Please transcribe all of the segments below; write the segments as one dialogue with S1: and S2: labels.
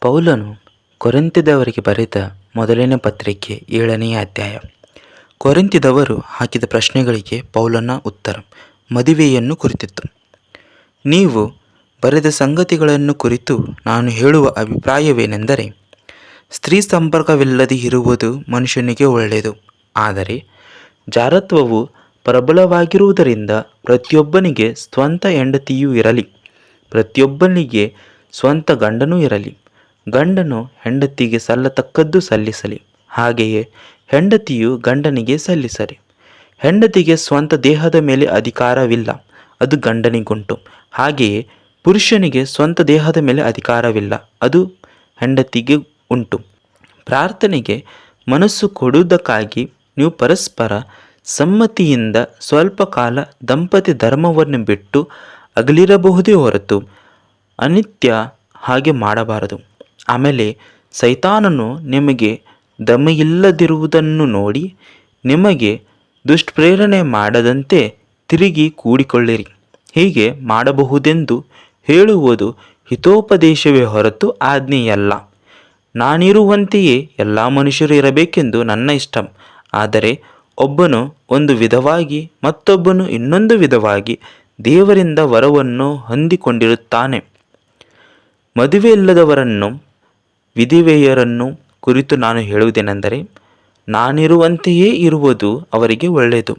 S1: ಪೌಲನು ಕೊರೆಂತಿದವರಿಗೆ ಬರೆದ ಮೊದಲನೇ ಪತ್ರಿಕೆ ಏಳನೆಯ ಅಧ್ಯಾಯ. ಕೊರೆಂತಿದವರು ಹಾಕಿದ ಪ್ರಶ್ನೆಗಳಿಗೆ ಪೌಲನ ಉತ್ತರ, ಮದುವೆಯನ್ನು ಕುರಿತಿತ್ತು. ನೀವು ಬರೆದ ಸಂಗತಿಗಳನ್ನು ಕುರಿತು ನಾನು ಹೇಳುವ ಅಭಿಪ್ರಾಯವೇನೆಂದರೆ, ಸ್ತ್ರೀ ಸಂಪರ್ಕವಿಲ್ಲದೆ ಇರುವುದು ಮನುಷ್ಯನಿಗೆ ಒಳ್ಳೆಯದು. ಆದರೆ, ಜಾರತ್ವವು ಪ್ರಬಲವಾಗಿರುವುದರಿಂದ ಪ್ರತಿಯೊಬ್ಬನಿಗೆ ಸ್ವಂತ ಹೆಂಡತಿಯೂ ಇರಲಿ, ಪ್ರತಿಯೊಬ್ಬನಿಗೆ ಸ್ವಂತ ಗಂಡನೂ ಇರಲಿ. ಗಂಡನು ಹೆಂಡತಿಗೆ ಸಲ್ಲತಕ್ಕದ್ದು ಸಲ್ಲಿಸಲಿ. ಹಾಗೆಯೇ ಹೆಂಡತಿಯು ಗಂಡನಿಗೆ ಸಲ್ಲಿಸಲಿ. ಹೆಂಡತಿಗೆ ಸ್ವಂತ ದೇಹದ ಮೇಲೆ ಅಧಿಕಾರವಿಲ್ಲ, ಅದು ಗಂಡನಿಗುಂಟು. ಹಾಗೆಯೇ ಪುರುಷನಿಗೆ ಸ್ವಂತ ದೇಹದ ಮೇಲೆ ಅಧಿಕಾರವಿಲ್ಲ, ಅದು ಹೆಂಡತಿಗೆ ಉಂಟು. ಪ್ರಾರ್ಥನೆಗೆ ಮನಸ್ಸು ಕೊಡುವುದಕ್ಕಾಗಿ ನೀವು ಪರಸ್ಪರ ಸಮ್ಮತಿಯಿಂದ ಸ್ವಲ್ಪ ಕಾಲ ದಂಪತಿ ಧರ್ಮವನ್ನು ಬಿಟ್ಟು ಅಗಲಿರಬಹುದೇ ಹೊರತು ಅನಿತ್ಯ ಹಾಗೆ ಮಾಡಬಾರದು. ಆಮೇಲೆ ಸೈತಾನನು ನಿಮಗೆ ದಮೆಯಿಲ್ಲದಿರುವುದನ್ನು ನೋಡಿ ನಿಮಗೆ ದುಷ್ಪ್ರೇರಣೆ ಮಾಡದಂತೆ ತಿರುಗಿ ಕೂಡಿಕೊಳ್ಳಿರಿ. ಹೀಗೆ ಮಾಡಬಹುದೆಂದು ಹೇಳುವುದು ಹಿತೋಪದೇಶವೇ ಹೊರತು ಆಜ್ಞೆಯಲ್ಲ. ನಾನಿರುವಂತೆಯೇ ಎಲ್ಲ ಮನುಷ್ಯರು ಇರಬೇಕೆಂದು ನನ್ನ ಇಷ್ಟ. ಆದರೆ ಒಬ್ಬನು ಒಂದು ವಿಧವಾಗಿ ಮತ್ತೊಬ್ಬನು ಇನ್ನೊಂದು ವಿಧವಾಗಿ ದೇವರಿಂದ ವರವನ್ನು ಹೊಂದಿಕೊಂಡಿರುತ್ತಾನೆ. ಮದುವೆಯಿಲ್ಲದವರನ್ನು ವಿಧಿವೆಯರನ್ನು ಕುರಿತು ನಾನು ಹೇಳುವುದೇನೆಂದರೆ, ನಾನಿರುವಂತೆಯೇ ಇರುವುದು ಅವರಿಗೆ ಒಳ್ಳೆಯದು.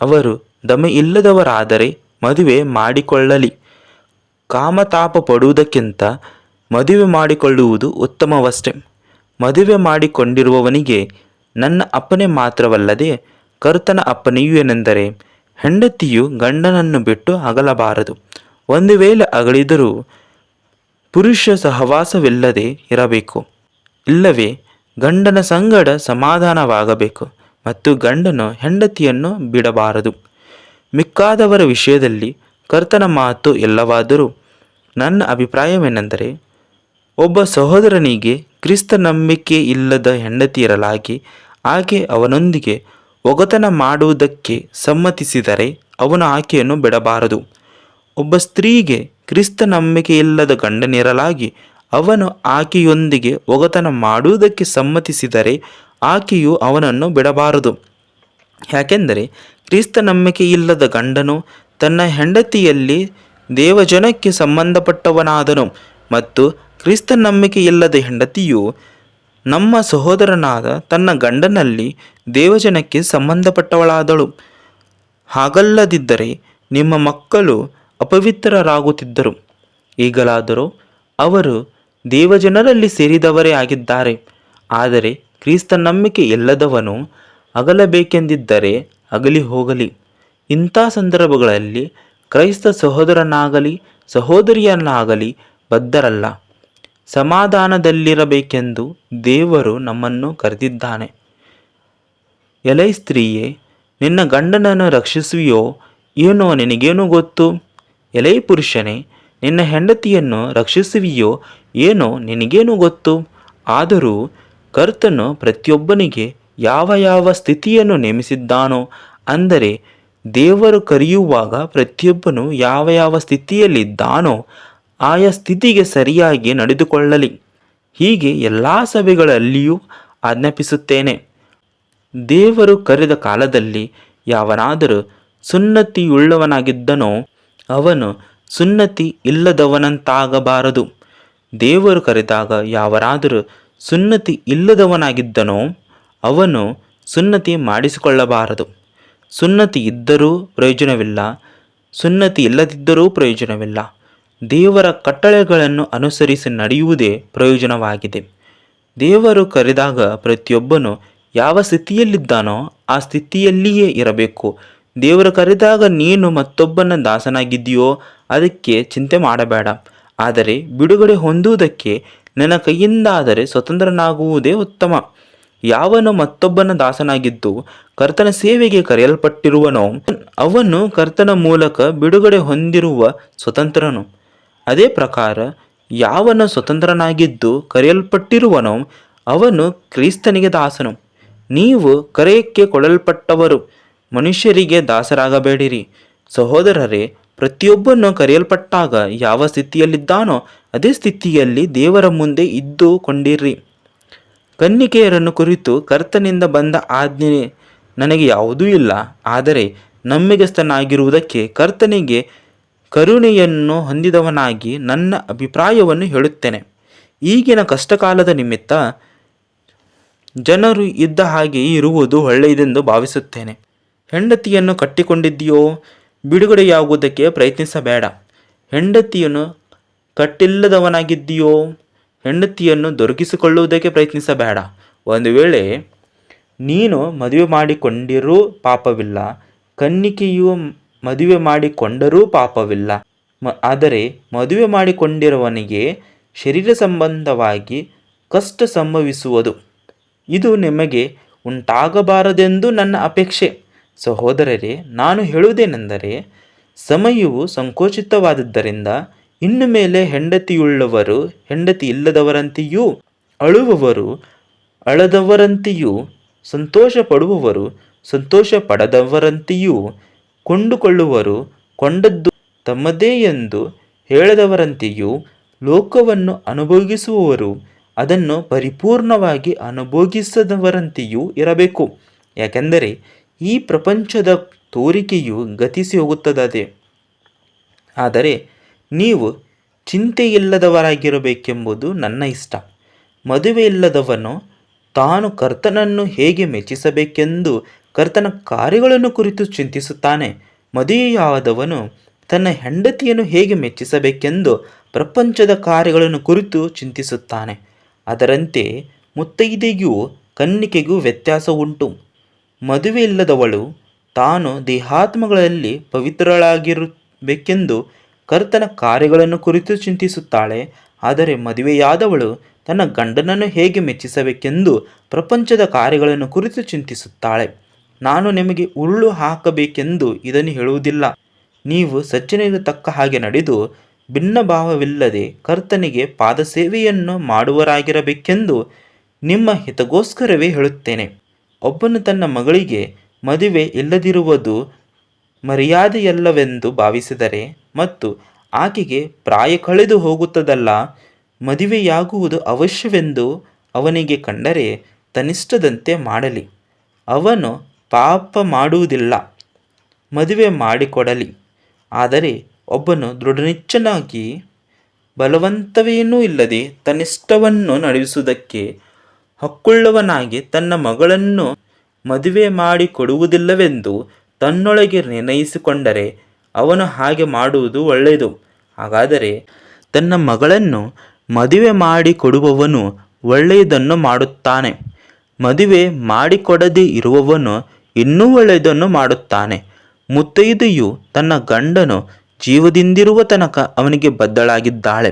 S1: ಅವರು ದಮೆ ಇಲ್ಲದವರಾದರೆ ಮದುವೆ ಮಾಡಿಕೊಳ್ಳಲಿ. ಕಾಮತಾಪ ಪಡುವುದಕ್ಕಿಂತ ಮದುವೆ ಮಾಡಿಕೊಳ್ಳುವುದು ಉತ್ತಮವಷ್ಟೆ. ಮದುವೆ ಮಾಡಿಕೊಂಡಿರುವವನಿಗೆ ನನ್ನ ಅಪ್ಪನೆ ಮಾತ್ರವಲ್ಲದೆ ಕರ್ತನ ಅಪ್ಪನೆಯೂ ಏನೆಂದರೆ, ಹೆಂಡತಿಯು ಗಂಡನನ್ನು ಬಿಟ್ಟು ಅಗಲಬಾರದು. ಒಂದು ವೇಳೆ ಅಗಲಿದರೂ ಪುರುಷ ಸಹವಾಸವಿಲ್ಲದೆ ಇರಬೇಕು. ಇಲ್ಲವೇ, ಗಂಡನ ಸಂಗಡ ಸಮಾಧಾನವಾಗಬೇಕು ಮತ್ತು ಗಂಡನು ಹೆಂಡತಿಯನ್ನು ಬಿಡಬಾರದು. ಮಿಕ್ಕಾದವರ ವಿಷಯದಲ್ಲಿ ಕರ್ತನ ಮಾತು ಎಲ್ಲವಾದರೂ ನನ್ನ ಅಭಿಪ್ರಾಯವೇನೆಂದರೆ, ಒಬ್ಬ ಸಹೋದರನಿಗೆ ಕ್ರಿಸ್ತ ನಂಬಿಕೆ ಇಲ್ಲದ ಹೆಂಡತಿ ಇರಲಾಗಿ ಆಕೆ ಅವನೊಂದಿಗೆ ಒಗತನ ಮಾಡುವುದಕ್ಕೆ ಸಮ್ಮತಿಸಿದರೆ ಅವನು ಆಕೆಯನ್ನು ಬಿಡಬಾರದು. ಒಬ್ಬ ಸ್ತ್ರೀಗೆ ಕ್ರಿಸ್ತ ನಂಬಿಕೆ ಇಲ್ಲದ ಗಂಡನಿರಲಾಗಿ ಅವನು ಆಕೆಯೊಂದಿಗೆ ಒಗತನ ಮಾಡುವುದಕ್ಕೆ ಸಮ್ಮತಿಸಿದರೆ ಆಕೆಯು ಅವನನ್ನು ಬಿಡಬಾರದು. ಯಾಕೆಂದರೆ ಕ್ರಿಸ್ತ ನಂಬಿಕೆ ಇಲ್ಲದ ಗಂಡನು ತನ್ನ ಹೆಂಡತಿಯಲ್ಲಿ ದೇವಜನಕ್ಕೆ ಸಂಬಂಧಪಟ್ಟವನಾದನು ಮತ್ತು ಕ್ರಿಸ್ತ ನಂಬಿಕೆ ಇಲ್ಲದ ಹೆಂಡತಿಯು ನಮ್ಮ ಸಹೋದರನಾದ ತನ್ನ ಗಂಡನಲ್ಲಿ ದೇವಜನಕ್ಕೆ ಸಂಬಂಧಪಟ್ಟವಳಾದಳು. ಹಾಗಲ್ಲದಿದ್ದರೆ ನಿಮ್ಮ ಮಕ್ಕಳು ಅಪವಿತ್ರರಾಗುತ್ತಿದ್ದರು. ಈಗಲಾದರೂ ಅವರು ದೇವಜನರಲ್ಲಿ ಸೇರಿದವರೇ ಆಗಿದ್ದಾರೆ. ಆದರೆ ಕ್ರಿಸ್ತ ನಂಬಿಕೆ ಇಲ್ಲದವನು ಅಗಲಬೇಕೆಂದಿದ್ದರೆ ಅಗಲಿ ಹೋಗಲಿ. ಇಂಥ ಸಂದರ್ಭಗಳಲ್ಲಿ ಕ್ರೈಸ್ತ ಸಹೋದರನಾಗಲಿ, ಸಹೋದರಿಯನ್ನಾಗಲಿ ಬದ್ಧರಲ್ಲ. ಸಮಾಧಾನದಲ್ಲಿರಬೇಕೆಂದು ದೇವರು ನಮ್ಮನ್ನು ಕರೆದಿದ್ದಾನೆ. ಎಲೈ ಸ್ತ್ರೀಯೇ, ನಿನ್ನ ಗಂಡನನ್ನು ರಕ್ಷಿಸುವಿಯೋ, ಏನೋ ನಿನಗೇನು ಗೊತ್ತು? ಎಲೈ ಪುರುಷನೇ, ನಿನ್ನ ಹೆಂಡತಿಯನ್ನು ರಕ್ಷಿಸುವಿಯೋ ಏನೋ ನಿನಗೇನು ಗೊತ್ತು. ಆದರೂ ಕರ್ತನು ಪ್ರತಿಯೊಬ್ಬನಿಗೆ ಯಾವ ಯಾವ ಸ್ಥಿತಿಯನ್ನು ನೇಮಿಸಿದ್ದಾನೋ, ಅಂದರೆ ದೇವರು ಕರೆಯುವಾಗ ಪ್ರತಿಯೊಬ್ಬನು ಯಾವ ಯಾವ ಸ್ಥಿತಿಯಲ್ಲಿದ್ದಾನೋ, ಆಯಾ ಸ್ಥಿತಿಗೆ ಸರಿಯಾಗಿ ನಡೆದುಕೊಳ್ಳಲಿ. ಹೀಗೆ ಎಲ್ಲ ಸಭೆಗಳಲ್ಲಿಯೂ ಆಜ್ಞಾಪಿಸುತ್ತೇನೆ. ದೇವರು ಕರೆದ ಕಾಲದಲ್ಲಿ ಯಾವನಾದರೂ ಸುನ್ನತಿಯುಳ್ಳವನಾಗಿದ್ದನೋ ಅವನು ಸುನ್ನತಿ ಇಲ್ಲದವನಂತಾಗಬಾರದು. ದೇವರು ಕರೆದಾಗ ಯಾವರಾದರೂ ಸುನ್ನತಿ ಇಲ್ಲದವನಾಗಿದ್ದನೋ ಅವನು ಸುನ್ನತಿ ಮಾಡಿಸಿಕೊಳ್ಳಬಾರದು. ಸುನ್ನತಿ ಇದ್ದರೂ ಪ್ರಯೋಜನವಿಲ್ಲ, ಸುನ್ನತಿ ಇಲ್ಲದಿದ್ದರೂ ಪ್ರಯೋಜನವಿಲ್ಲ. ದೇವರ ಕಟ್ಟಳೆಗಳನ್ನು ಅನುಸರಿಸಿ ನಡೆಯುವುದೇ ಪ್ರಯೋಜನವಾಗಿದೆ. ದೇವರು ಕರೆದಾಗ ಪ್ರತಿಯೊಬ್ಬನು ಯಾವ ಸ್ಥಿತಿಯಲ್ಲಿದ್ದಾನೋ ಆ ಸ್ಥಿತಿಯಲ್ಲಿಯೇ ಇರಬೇಕು. ದೇವರು ಕರೆದಾಗ ನೀನು ಮತ್ತೊಬ್ಬನ ದಾಸನಾಗಿದ್ದೀಯೋ ಅದಕ್ಕೆ ಚಿಂತೆ ಮಾಡಬೇಡ. ಆದರೆ ಬಿಡುಗಡೆ ಹೊಂದುವುದಕ್ಕೆ ನನ್ನ ಕೈಯಿಂದಾದರೆ ಸ್ವತಂತ್ರನಾಗುವುದೇ ಉತ್ತಮ. ಯಾವನು ಮತ್ತೊಬ್ಬನ ದಾಸನಾಗಿದ್ದು ಕರ್ತನ ಸೇವೆಗೆ ಕರೆಯಲ್ಪಟ್ಟಿರುವನೋ ಅವನು ಕರ್ತನ ಮೂಲಕ ಬಿಡುಗಡೆ ಹೊಂದಿರುವ ಸ್ವತಂತ್ರನು. ಅದೇ ಪ್ರಕಾರ ಯಾವನು ಸ್ವತಂತ್ರನಾಗಿದ್ದು ಕರೆಯಲ್ಪಟ್ಟಿರುವನೋ ಅವನು ಕ್ರಿಸ್ತನಿಗೆ ದಾಸನು. ನೀವು ಕರೆಯಕ್ಕೆ ಕೊಡಲ್ಪಟ್ಟವರು. ಮನುಷ್ಯರಿಗೆ ದಾಸರಾಗಬೇಡಿರಿ. ಸಹೋದರರೇ, ಪ್ರತಿಯೊಬ್ಬನು ಕರೆಯಲ್ಪಟ್ಟಾಗ ಯಾವ ಸ್ಥಿತಿಯಲ್ಲಿದ್ದಾನೋ ಅದೇ ಸ್ಥಿತಿಯಲ್ಲಿ ದೇವರ ಮುಂದೆ ಇದ್ದುಕೊಂಡಿರಿ ಕನ್ನಿಕೆಯರನ್ನು ಕುರಿತು ಕರ್ತನಿಂದ ಬಂದ ಆಜ್ಞೆ ನನಗೆ ಯಾವುದೂ ಇಲ್ಲ. ಆದರೆ ನಂಬಿಗಸ್ತನಾಗಿರುವುದಕ್ಕೆ ಕರ್ತನಿಗೆ ಕರುಣೆಯನ್ನು ಹೊಂದಿದವನಾಗಿ ನನ್ನ ಅಭಿಪ್ರಾಯವನ್ನು ಹೇಳುತ್ತೇನೆ. ಈಗಿನ ಕಷ್ಟಕಾಲದ ನಿಮಿತ್ತ ಜನರು ಇದ್ದ ಹಾಗೆ ಇರುವುದು ಒಳ್ಳೆಯದೆಂದು ಭಾವಿಸುತ್ತೇನೆ. ಹೆಂಡತಿಯನ್ನು ಕಟ್ಟಿಕೊಂಡಿದ್ದೀಯೋ, ಬಿಡುಗಡೆಯಾಗುವುದಕ್ಕೆ ಪ್ರಯತ್ನಿಸಬೇಡ. ಹೆಂಡತಿಯನ್ನು ಕಟ್ಟಿಲ್ಲದವನಾಗಿದ್ದೀಯೋ, ಹೆಂಡತಿಯನ್ನು ದೊರಕಿಸಿಕೊಳ್ಳುವುದಕ್ಕೆ ಪ್ರಯತ್ನಿಸಬೇಡ. ಒಂದು ವೇಳೆ ನೀನು ಮದುವೆ ಮಾಡಿಕೊಂಡಿರೂ ಪಾಪವಿಲ್ಲ, ಕನ್ನಿಕೆಯು ಮದುವೆ ಮಾಡಿಕೊಂಡರೂ ಪಾಪವಿಲ್ಲ ಆದರೆ ಮದುವೆ ಮಾಡಿಕೊಂಡಿರುವವನಿಗೆ ಶರೀರ ಸಂಬಂಧವಾಗಿ ಕಷ್ಟ ಸಂಭವಿಸುವುದು. ಇದು ನಿಮಗೆ ಉಂಟಾಗಬಾರದೆಂದು ನನ್ನ ಅಪೇಕ್ಷೆ. ಸಹೋದರರೇ, ನಾನು ಹೇಳುವುದೇನೆಂದರೆ, ಸಮಯವು ಸಂಕೋಚಿತವಾದದ್ದರಿಂದ ಇನ್ನು ಮೇಲೆ ಹೆಂಡತಿಯುಳ್ಳವರು ಹೆಂಡತಿ ಇಲ್ಲದವರಂತೆಯೂ ಅಳುವವರು, ಅಳದವರಂತೆಯೂ ಸಂತೋಷ ಪಡುವವರು ಸಂತೋಷ ಪಡದವರಂತೆಯೂ ಕೊಂಡುಕೊಳ್ಳುವರು, ಕೊಂಡದ್ದು ತಮ್ಮದೇ ಎಂದು ಹೇಳದವರಂತೆಯೂ ಲೋಕವನ್ನು ಅನುಭೋಗಿಸುವವರು, ಅದನ್ನು ಪರಿಪೂರ್ಣವಾಗಿ ಅನುಭೋಗಿಸದವರಂತೆಯೂ ಇರಬೇಕು. ಯಾಕೆಂದರೆ ಈ ಪ್ರಪಂಚದ ತೋರಿಕೆಯು ಗತಿಸಿ ಹೋಗುತ್ತದೆ ಆದರೆ ನೀವು ಚಿಂತೆಯಿಲ್ಲದವರಾಗಿರಬೇಕೆಂಬುದು ನನ್ನ ಇಷ್ಟ. ಮದುವೆಯಿಲ್ಲದವನು ತಾನು ಕರ್ತನನ್ನು ಹೇಗೆ ಮೆಚ್ಚಿಸಬೇಕೆಂದು ಕರ್ತನ ಕಾರ್ಯಗಳನ್ನು ಕುರಿತು ಚಿಂತಿಸುತ್ತಾನೆ. ಮದುವೆಯಾದವನು ತನ್ನ ಹೆಂಡತಿಯನ್ನು ಹೇಗೆ ಮೆಚ್ಚಿಸಬೇಕೆಂದು ಪ್ರಪಂಚದ ಕಾರ್ಯಗಳನ್ನು ಕುರಿತು ಚಿಂತಿಸುತ್ತಾನೆ. ಅದರಂತೆ ಮುತ್ತೈದೆಗೂ ಕನ್ನಿಕೆಗೂ ವ್ಯತ್ಯಾಸ ಉಂಟು ಮದುವೆಯಿಲ್ಲದವಳು ತಾನು ದೇಹಾತ್ಮಗಳಲ್ಲಿ ಪವಿತ್ರಳಾಗಿರಬೇಕೆಂದು ಕರ್ತನ ಕಾರ್ಯಗಳನ್ನು ಕುರಿತು ಚಿಂತಿಸುತ್ತಾಳೆ. ಆದರೆ ಮದುವೆಯಾದವಳು ತನ್ನ ಗಂಡನನ್ನು ಹೇಗೆ ಮೆಚ್ಚಿಸಬೇಕೆಂದು ಪ್ರಪಂಚದ ಕಾರ್ಯಗಳನ್ನು ಕುರಿತು ಚಿಂತಿಸುತ್ತಾಳೆ. ನಾನು ನಿಮಗೆ ಉರುಳು ಹಾಕಬೇಕೆಂದು ಇದನ್ನು ಹೇಳುವುದಿಲ್ಲ. ನೀವು ಸಜ್ಜನಿಗೆ ತಕ್ಕ ಹಾಗೆ ನಡೆದು ಭಿನ್ನಭಾವವಿಲ್ಲದೆ ಕರ್ತನಿಗೆ ಪಾದಸೇವೆಯನ್ನು ಮಾಡುವರಾಗಿರಬೇಕೆಂದು ನಿಮ್ಮ ಹಿತಗೋಸ್ಕರವೇ ಹೇಳುತ್ತೇನೆ. ಒಬ್ಬನು ತನ್ನ ಮಗಳಿಗೆ ಮದುವೆ ಇಲ್ಲದಿರುವುದು ಮರ್ಯಾದೆಯಲ್ಲವೆಂದು ಭಾವಿಸಿದರೆ ಮತ್ತು ಆಕೆಗೆ ಪ್ರಾಯ ಕಳೆದು ಹೋಗುತ್ತದಲ್ಲ, ಮದುವೆಯಾಗುವುದು ಅವಶ್ಯವೆಂದು ಅವನಿಗೆ ಕಂಡರೆ ತನಿಷ್ಠದಂತೆ ಮಾಡಲಿ. ಅವನು ಪಾಪ ಮಾಡುವುದಿಲ್ಲ, ಮದುವೆ ಮಾಡಿಕೊಡಲಿ. ಆದರೆ ಒಬ್ಬನು ದೃಢನಿಚ್ಚನಾಗಿ ಬಲವಂತವೇನೂ ಇಲ್ಲದೆ ತನಿಷ್ಠವನ್ನು ನಡೆಸುವುದಕ್ಕೆ ಹಕ್ಕುಳ್ಳವನಾಗಿ ತನ್ನ ಮಗಳನ್ನು ಮದುವೆ ಮಾಡಿಕೊಡುವುದಿಲ್ಲವೆಂದು ತನ್ನೊಳಗೆ ನಿರ್ಣಯಿಸಿಕೊಂಡರೆ ಅವನು ಹಾಗೆ ಮಾಡುವುದು ಒಳ್ಳೆಯದು. ಹಾಗಾದರೆ ತನ್ನ ಮಗಳನ್ನು ಮದುವೆ ಮಾಡಿಕೊಡುವವನು ಒಳ್ಳೆಯದನ್ನು ಮಾಡುತ್ತಾನೆ. ಮದುವೆ ಮಾಡಿಕೊಡದೇ ಇರುವವನು ಇನ್ನೂ ಒಳ್ಳೆಯದನ್ನು ಮಾಡುತ್ತಾನೆ. ಮುತ್ತೈದೆಯು ತನ್ನ ಗಂಡನು ಜೀವದಿಂದಿರುವ ತನಕ ಅವನಿಗೆ ಬದ್ದಳಾಗಿದ್ದಾಳೆ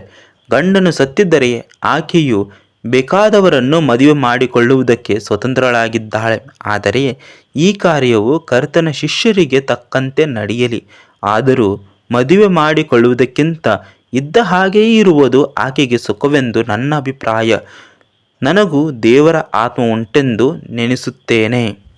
S1: ಗಂಡನು ಸತ್ತಿದ್ದರೆ ಆಕೆಯು ಬೇಕಾದವರನ್ನು ಮದುವೆ ಮಾಡಿಕೊಳ್ಳುವುದಕ್ಕೆ ಸ್ವತಂತ್ರಳಾಗಿದ್ದಾಳೆ. ಆದರೆ ಈ ಕಾರ್ಯವು ಕರ್ತನ ಶಿಷ್ಯರಿಗೆ ತಕ್ಕಂತೆ ನಡೆಯಲಿ. ಆದರೂ ಮದುವೆ ಮಾಡಿಕೊಳ್ಳುವುದಕ್ಕಿಂತ ಇದ್ದ ಹಾಗೆಯೇ ಇರುವುದು ಆಕೆಗೆ ಸುಖವೆಂದು ನನ್ನ ಅಭಿಪ್ರಾಯ. ನನಗೂ ದೇವರ ಆತ್ಮ ಉಂಟೆಂದು ನೆನೆಸುತ್ತೇನೆ.